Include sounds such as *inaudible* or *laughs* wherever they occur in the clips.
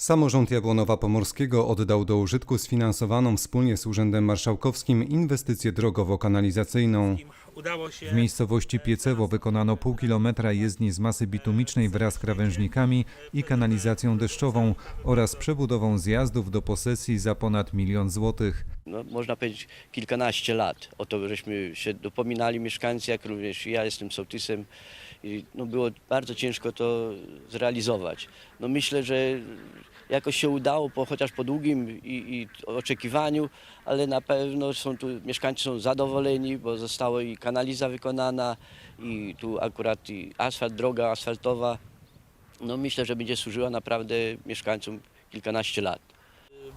Samorząd Jabłonowa Pomorskiego oddał do użytku sfinansowaną wspólnie z Urzędem Marszałkowskim inwestycję drogowo-kanalizacyjną. Udało się W miejscowości Piecewo wykonano pół kilometra jezdni z masy bitumicznej wraz z krawężnikami i kanalizacją deszczową oraz przebudową zjazdów do posesji za ponad milion złotych. no, można powiedzieć, kilkanaście lat. O to żeśmy się dopominali mieszkańcy, jak również ja jestem sołtysem i no, było bardzo ciężko to zrealizować. No, myślę, że jakoś się udało, po, chociaż po długim i, i oczekiwaniu, ale na pewno są tu, mieszkańcy są zadowoleni, bo została i kanaliza wykonana i tu akurat i asfalt, droga asfaltowa. No, myślę, że będzie służyła naprawdę mieszkańcom kilkanaście lat.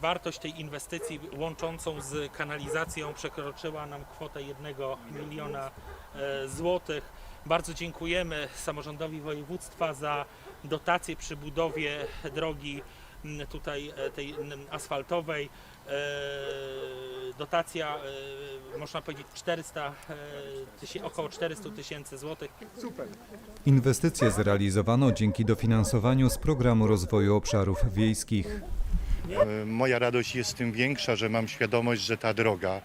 wartość tej inwestycji łączącą z kanalizacją przekroczyła nam kwotę 1 miliona e, złotych. Bardzo dziękujemy samorządowi województwa za dotację przy budowie drogi m, tutaj e, tej m, asfaltowej. E, Dotacja, e, można powiedzieć, 400, e, tysię- około 400 tysięcy złotych. Inwestycje zrealizowano dzięki dofinansowaniu z Programu Rozwoju Obszarów Wiejskich. Moja radość jest tym większa, że mam świadomość, że ta droga,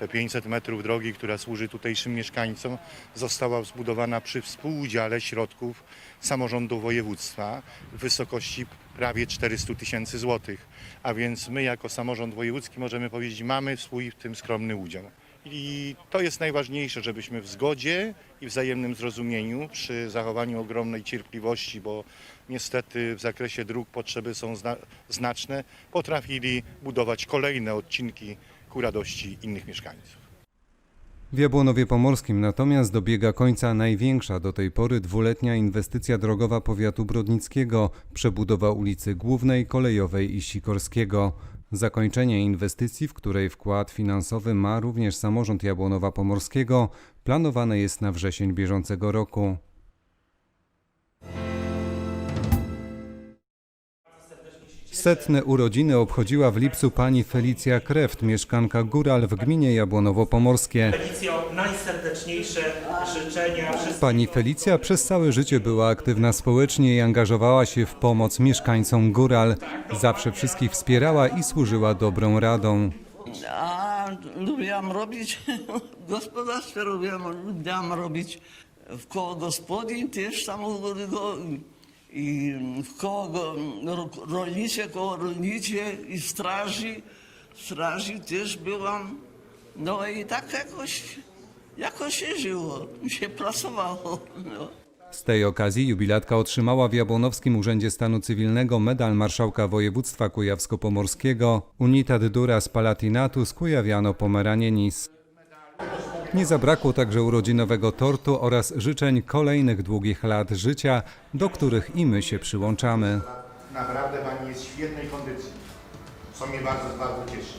te 500 metrów drogi, która służy tutejszym mieszkańcom, została zbudowana przy współudziale środków samorządu województwa w wysokości prawie 400 tysięcy złotych. A więc my jako samorząd wojewódzki możemy powiedzieć, mamy swój w tym skromny udział. I to jest najważniejsze, żebyśmy w zgodzie i wzajemnym zrozumieniu, przy zachowaniu ogromnej cierpliwości, bo niestety w zakresie dróg potrzeby są zna znaczne, potrafili budować kolejne odcinki ku radości innych mieszkańców. W Jabłonowie Pomorskim natomiast dobiega końca największa do tej pory dwuletnia inwestycja drogowa powiatu brodnickiego, przebudowa ulicy Głównej, Kolejowej i Sikorskiego. Zakończenie inwestycji, w której wkład finansowy ma również samorząd Jabłonowa Pomorskiego, planowane jest na wrzesień bieżącego roku. Setne urodziny obchodziła w lipcu pani Felicja Kreft, mieszkanka Góral w gminie Jabłonowo-Pomorskie. Felicjo, najserdeczniejsze życzenia wszystkim. Pani Felicja przez całe życie była aktywna społecznie i angażowała się w pomoc mieszkańcom Góral. Zawsze wszystkich wspierała i służyła dobrą radą. A lubiłam robić, *laughs* gospodarstwo lubiłam, lubiłam robić w koło gospodyń też samochodowego i w koło go- ro- rolnicze, koło rolnicze i straży, straży też byłam. No i tak jakoś, jakoś się żyło, się pracowało. No. Z tej okazji jubilatka otrzymała w Jabłonowskim Urzędzie Stanu Cywilnego medal Marszałka Województwa Kujawsko-Pomorskiego Unitat Duras Palatinatus Kujawiano Pomeraniensis. Nie zabrakło także urodzinowego tortu oraz życzeń kolejnych długich lat życia, do których i my się przyłączamy. Naprawdę Pani jest w świetnej kondycji, co mnie bardzo, bardzo cieszy.